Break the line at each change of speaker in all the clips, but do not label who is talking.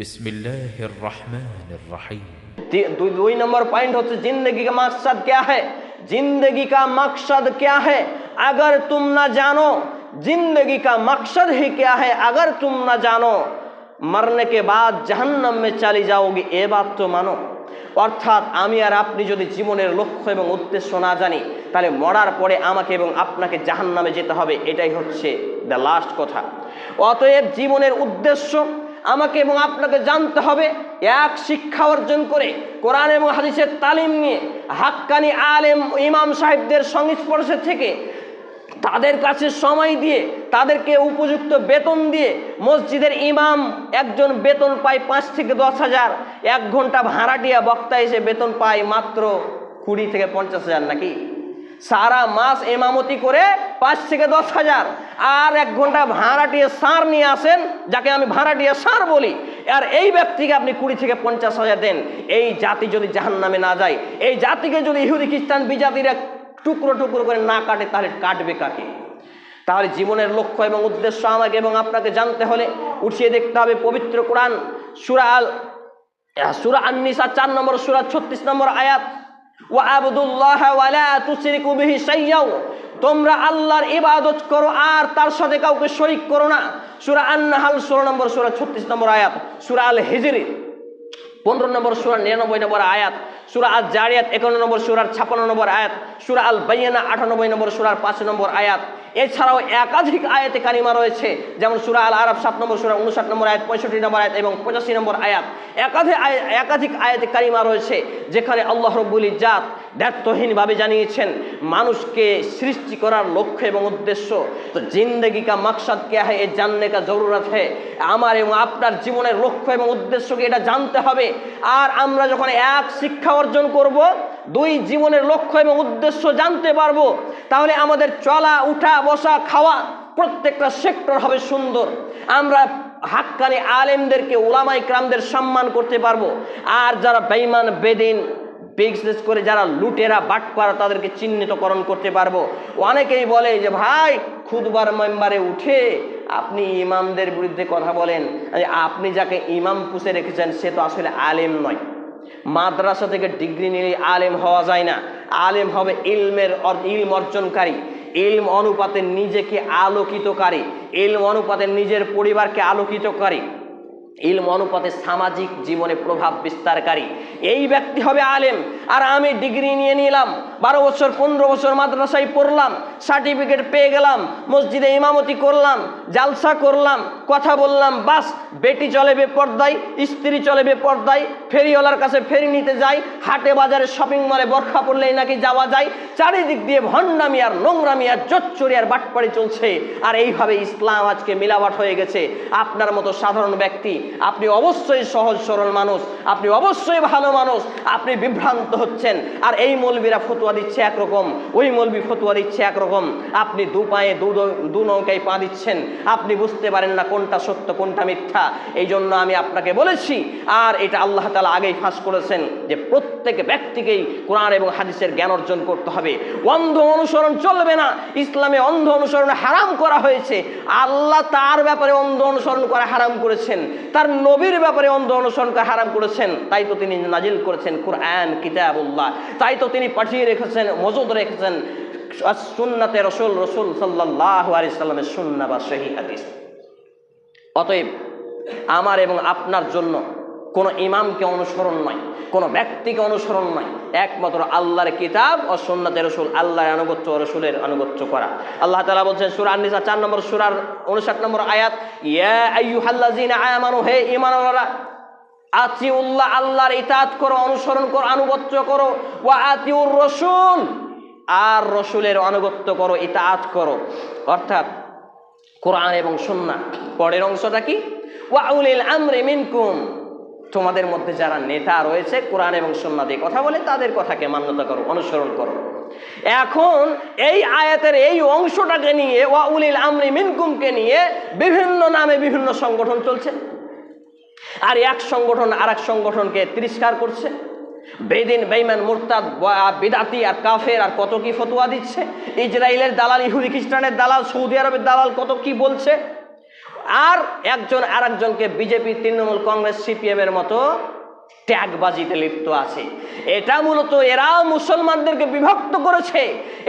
বিসমিল্লাহির রহমানির
রহিম। দুই দুই নম্বর পয়েন্ট হচ্ছে জিন্দগি কা মাকসাদ क्या है जिंदगी का मकसद क्या है अगर तुम ना जानो जिंदगी का मकसद ही क्या है अगर तुम ना जानो मरने के बाद जहन्नम में चली जाओगे ये बात तो मानो অর্থাৎ আমি আর আপনি যদি জীবনের লক্ষ্য এবং উদ্দেশ্য না জানি, তাহলে মরার পরে আমাকে এবং আপনাকে জাহান নামে যেতে হবে, এটাই হচ্ছে দ্য লাস্ট কথা। অতএব জীবনের উদ্দেশ্য আমাকে এবং আপনাকে জানতে হবে এক শিক্ষা অর্জন করে কোরআন এবং হাদিসের তালিম নিয়ে হাক্কানি আলেম ইমাম সাহেবদের সংস্পর্শে থেকে তাদের কাছে সময় দিয়ে তাদেরকে উপযুক্ত বেতন দিয়ে মসজিদের ইমাম একজন বেতন পায় পাঁচ থেকে দশ হাজার, এক ঘণ্টা ভাড়াটিয়া বক্তা এসে বেতন পায় মাত্র কুড়ি থেকে পঞ্চাশ হাজার নাকি? সারা মাস এমামতি করে পাঁচ থেকে দশ হাজার। আর এক ঘণ্টা ভাড়াটিয়ে সার নিয়ে আসেন, যাকে আমি ভাড়াটিয়ে সার বলি। আর এই ব্যক্তিকে আপনি কুড়ি থেকে পঞ্চাশ হাজার দেন। এই জাতি যদি জাহান নামে না যায়, এই জাতিকে যদি ইহুদি, খ্রিস্টান, বিজাতিরা টুকরো টুকরো করে না কাটে, তাহলে কাটবে কাকে? তাহলে জীবনের লক্ষ্য এবং উদ্দেশ্য আমাকে এবং আপনাকে জানতে হলে উঠিয়ে দেখতে হবে পবিত্র কোরআন, সুরা আল সুরা আন্নিসা চার নম্বর, সুরা ছত্রিশ নম্বর আয়াত। তোমরা আল্লাহর ইবাদত করো আর তার সাথে কাউকে শরিক করো না। সুরা আন্নাহাল ষোলো 16 নম্বর, সুরা ছত্রিশ নম্বর আয়াত, সুরা আল হিজরি পনেরো নম্বর, সুরা নিরানব্বই নম্বর আয়াত, সুরা আল জারিয়াত একান্ন নম্বর, সুরার ছাপান্ন নম্বর আয়াত, সুরা আল বাইয়ানা আটানব্বই নম্বর, সুরার পাঁচ নম্বর আয়াত। এছাড়াও একাধিক আয়াতে কারিমা রয়েছে, যেমন সুরা আল আরব সাত নম্বর, সুরা উনষাট নম্বর আয়াত, পঁয়ষট্টি নম্বর আয়াত এবং পঁচাশি নম্বর আয়াত। একাধিক একাধিক আয়াতে কারিমা রয়েছে, যেখানে আল্লাহ রব্বুল জাত ব্যর্থহীনভাবে জানিয়েছেন, মানুষকে সৃষ্টি করার লক্ষ্য এবং উদ্দেশ্য। তো জিন্দগি কা মাকসাদ কে হয় এ জাননে কা জরুরত है আমার এবং আপনার জীবনের লক্ষ্য এবং উদ্দেশ্যকে এটা জানতে হবে? আর আমরা যখন এক শিক্ষা অর্জন করব দুই জীবনের লক্ষ্য এবং উদ্দেশ্য জানতে পারব, তাহলে আমাদের চলা, উঠা, বসা, খাওয়া প্রত্যেকটা সেক্টর হবে সুন্দর। আমরা হাক্কানি আলেমদেরকে ওলামাই ক্রামদের সম্মান করতে পারব। আর যারা বেইমান বেদিন, বিজনেস করে যারা লুটেরা, বাটপারা, তাদেরকে চিহ্নিতকরণ করতে পারব। অনেকেই বলে যে, ভাই খুদবার মেম্বারে উঠে আপনি ইমামদের বিরুদ্ধে কথা বলেন। আপনি যাকে ইমাম পুষে রেখেছেন, সে তো আসলে আলেম নয়। মাদ্রাসা থেকে ডিগ্রি নিলে আলেম হওয়া যায় না। আলেম হবে ইলমের ইলম অর্জনকারী। ইলম অনুপাতে নিজেকে আলোকিতকারী। ইলম অনুপাতে নিজের পরিবারকে আলোকিতকারী। ইলম অনুপাতে সামাজিক জীবনে প্রভাব বিস্তারকারী। এই ব্যক্তি হবে আলেম। আর আমি ডিগ্রি নিয়ে নিলাম, বারো বছর, পনেরো বছর মাদ্রাসায় পড়লাম, সার্টিফিকেট পেয়ে গেলাম, মসজিদে ইমামতি করলাম, জালসা করলাম, কথা বললাম, বাস, বেটি চলে বেপর্দায়, স্ত্রী চলে বেপর্দায়, ফেরিওয়ালার কাছে ফেরি নিতে যাই, হাটে বাজারে শপিং মলে বরখা পড়লেই নাকি যাওয়া যায়, চারিদিক দিয়ে ভণ্ডামি আর নোংরামি আর জোচ্চুরি আর বাটপাড়ি চলছে। আর এইভাবে ইসলাম আজকে মিলাবাট হয়ে গেছে। আপনার মতো সাধারণ ব্যক্তি আপনি অবশ্যই সহজ সরল মানুষ, আপনি অবশ্যই ভালো মানুষ, আপনি বিভ্রান্ত হচ্ছেন। আর এই মৌলবীরা ফতুয়া দিচ্ছে একরকম, ওই মৌলবী ফতুয়া দিচ্ছে একরকম। আপনি দু পায়ে দু নৌকায় পা দিচ্ছেন, আপনি বুঝতে পারেন না কোনটা সত্য, কোনটা মিথ্যা। এই জন্য আমি আপনাকে বলেছি, আর এটা আল্লাহ তালা আগেই ফাঁস করেছেন যে প্রত্যেক ব্যক্তিকেই কোরআন এবং হাদিসের জ্ঞান অর্জন করতে হবে। অন্ধ অনুসরণ চলবে না, ইসলামে অন্ধ অনুসরণ হারাম করা হয়েছে। আল্লাহ তার ব্যাপারে অন্ধ অনুসরণ করা হারাম করেছেন। তার নবীর ব্যাপারে অন্ধ অনুসরণকে হারাম করেছেন, তাই তো তিনি নাজিল করেছেন কোরআন, কিতাবুল্লাহ, তাই তো তিনি পাঠিয়ে রেখেছেন, মজুদ রেখেছেন সুন্নাতে রসুল রসুল সাল্লাহ আলি সাল্লামের সুন্না বা সহি হাদিস। অতএব আমার এবং আপনার জন্য কোনো ইমামকে অনুসরণ নয়, কোনো ব্যক্তিকে অনুসরণ নয়। একমাত্র আল্লাহর কিতাব ও সুন্নাতে রসুল, আল্লাহর আনুগত্য রসুলের আনুগত্য করা। আল্লাহ তালা বলছেন, সুরা নিসা চার নম্বর, সুরার উনষাট নম্বর আয়াত, ইয়া আমানু, হে ঈমানওয়ালারা আতিউল্লাহ, আল্লাহর ইতাত করো, অনুসরণ করো, আনুগত্য করো, ওয়া আতিউর রসুল, আর রসুলের আনুগত্য করো ইতাত করো। অর্থাৎ কোরআন এবং সুন্নাহ, পরের অংশটা কি? ওয়াউলিল আমরে মিনকুম তোমাদের মধ্যে যারা নেতা রয়েছে, কোরআন এবং সুন্নাহ দিয়ে কথা বলে, তাদের কথাকে মান্যতা করো, অনুসরণ করো। এখন এই আয়াতের এই অংশটাকে নিয়ে ওয়াউলিল আমরি মিনকুমকে নিয়ে বিভিন্ন নামে বিভিন্ন সংগঠন চলছে। আর এক সংগঠন আর এক সংগঠনকে তিরস্কার করছে। বেদিন বেইমান মুরতাদ বিদাতি আর কাফের আর কত কি ফতোয়া দিচ্ছে? ইসরায়েলের দালাল, ইহুদি খ্রিস্টানের দালাল, সৌদি আরবের দালাল কত কি বলছে? আর একজন আরেকজনকে বিজেপি তৃণমূল কংগ্রেস সিপিএম এর মতো ট্যাগবাজিতে লিপ্ত আছে। এটা মূলত এরা মুসলমানদেরকে বিভক্ত করেছে।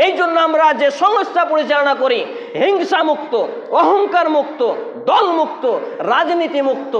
এই জন্য আমরা যে সংস্থা পরিচালনা করি হিংসা মুক্ত অহংকার মুক্ত দল মুক্ত রাজনীতি মুক্ত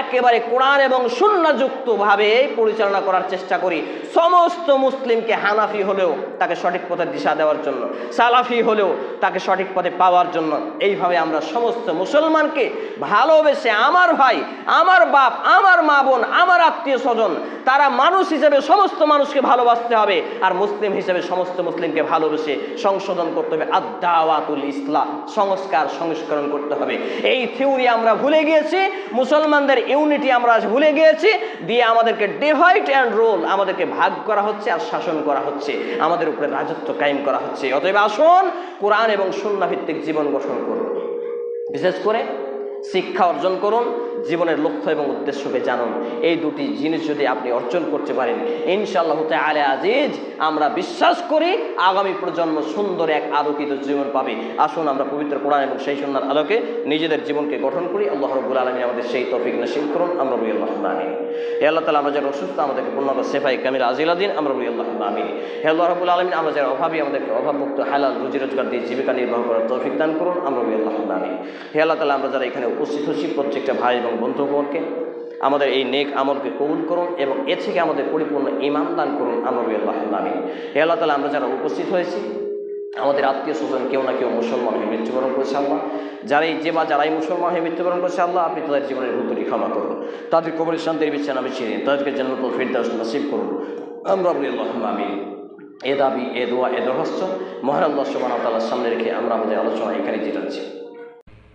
একেবারে কোরআন এবং সুন্নাযুক্ত ভাবে পরিচালনা করার চেষ্টা করি। সমস্ত মুসলিমকে হানাফি হলেও তাকে সঠিক পথে দিশা দেওয়ার জন্য, সালাফি হলেও তাকে সঠিক পথে পাওয়ার জন্য। এইভাবে আমরা সমস্ত মুসলমানকে ভালোবেসে আমার ভাই, আমার বাপ, আমার মা বোন, আমার আত্মীয় স্বজন, তারা মানুষ হিসেবে সমস্ত মানুষকে ভালোবাসতে হবে। আর মুসলিম হিসেবে সমস্ত মুসলিমকে ভালোবেসে সংশোধন করতে হবে আদাওয়াতুল ইসলাম। সংস্কার, সংস্করণ করতে হবে। এই থিওরি আমরা ভুলে গিয়েছি, মুসলমানদের ইউনিটি আমরা ভুলে গিয়েছি, দিয়ে আমাদেরকে ডিভাইড অ্যান্ড রোল আমাদেরকে ভাগ করা হচ্ছে আর শাসন করা হচ্ছে, আমাদের উপরে রাজত্ব কায়েম করা হচ্ছে। অতএব আসুন, কোরআন এবং সুন্না ভিত্তিক জীবন গঠন করুন। বিশেষ করে শিক্ষা অর্জন করুন জীবনের লক্ষ্য এবং উদ্দেশ্যকে জানুন। এই দুটি জিনিস যদি আপনি অর্জন করতে পারেন, ইনশাআল্লাহ আলে আজিজ, আমরা বিশ্বাস করি আগামী প্রজন্ম সুন্দর এক আলোকিত জীবন পাবে। আসুন আমরা পবিত্র কোরআন এবং সেই সন্ন্যার আলোকে নিজেদের জীবনকে গঠন করি। আল্লাহ রবুল আলমী আমাদের সেই তফিক নসিব করুন। আমরা বলি আল্লাহ আমিন। হে আল্লাহ তালা আমরা যারা অসুস্থ, আমাদেরকে পূর্ণত সেফাই কামিল আজিলাদিন আমরা বলি আল্লাহ আমিন। হে আল্লাহ রবুল আলমিন, আমরা যারা অভাবী, আমাদেরকে অভাবমুক্ত, হালাল রুজি রোজগার দিয়ে জীবিকা নির্বাহ করার তৌফিক দান করুন। আমরা বলি আল্লাহ আমিন। হে আল্লাহ তালা আমরা যারা এখানে উপস্থিত হচ্ছি, প্রত্যেকটা ভাই এবং বন্ধুগণকে আমাদের এই নেক আমলকে কবুল করুন এবং এ থেকে আমাদের পরিপূর্ণ ইমাম দান করুন আমরা আল্লাহ আমিন হে আল্লাহ তালা আমরা যারা উপস্থিত হয়েছি, আমাদের আত্মীয় স্বজন কেউ না কেউ মুসলমান হয়ে মৃত্যুবরণ করেছে আল্লাহ। যারাই যে বা যারাই মুসলমান হয়ে মৃত্যুবরণ করেছে আল্লাহ, আপনি তাদের জীবনের ভুতুটি ক্ষমা করুন। তাদের কবর শান্তির বিছানা বিছিয়ে নিন, তাদেরকে জান্নাত ফিরদাউস নসিব করুন। আমরা বলি আল্লাহ আমিন এ দাবি, এ দোয়া, এ দরহস্ত আল্লাহ সুবহানাহু ওয়া সামনে রেখে আমরা আমাদের আলোচনা এখানে জিটাচ্ছি